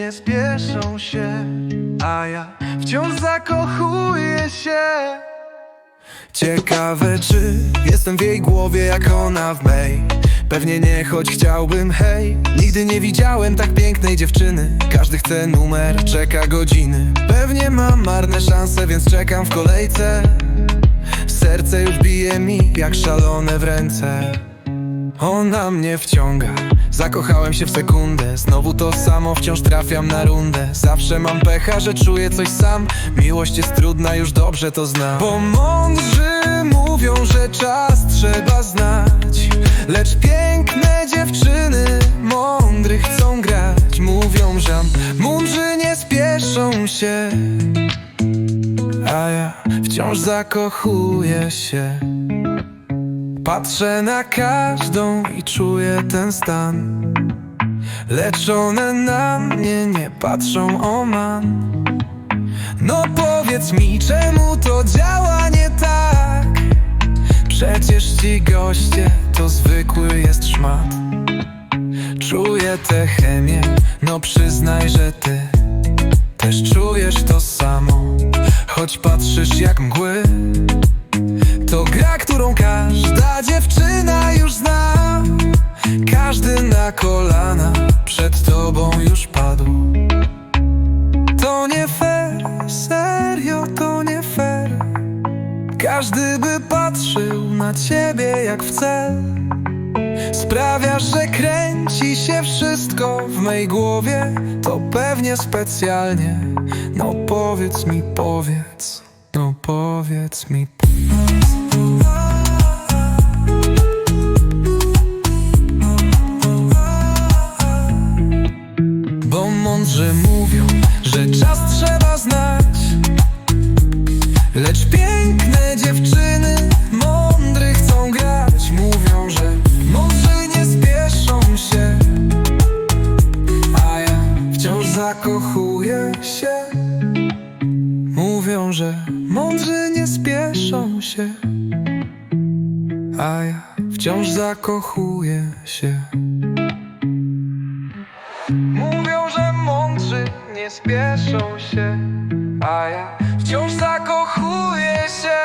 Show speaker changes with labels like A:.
A: nie spieszą się, a ja wciąż zakochuję się. Ciekawe czy jestem w jej głowie jak ona w mej. Pewnie nie, choć chciałbym, hej. Nigdy nie widziałem tak pięknej dziewczyny. Każdy chce numer, czeka godziny. Pewnie mam marne szanse, więc czekam w kolejce. Serce już bije mi jak szalone w ręce. Ona mnie wciąga Zakochałem się w sekundę Znowu to samo, wciąż trafiam na rundę. Zawsze mam pecha, że czuję coś sam. Miłość jest trudna, już dobrze to znam. Bo mądrzy mówią, że czas trzeba znać. Lecz piękne dziewczyny mądry chcą grać. Mówią, że mądrzy nie spieszą się. A ja wciąż zakochuję się Patrzę na każdą i czuję ten stan. Lecz one na mnie nie patrzą o man. No powiedz mi, czemu to działa nie tak? Przecież ci goście to zwykły jest szmat. Czuję tę chemię, no przyznaj, że ty Też czujesz to samo. Choć patrzysz jak na kolana przed tobą już padł. To nie fair, serio to nie fair. Każdy by patrzył na ciebie jak w cel. Sprawiasz, że kręci się wszystko w mej głowie. To pewnie specjalnie. No powiedz mi, powiedz No powiedz mi Bo Że mądrzy nie spieszą się A ja wciąż zakochuję się. Mówią, że mądrzy nie spieszą się A ja wciąż zakochuję się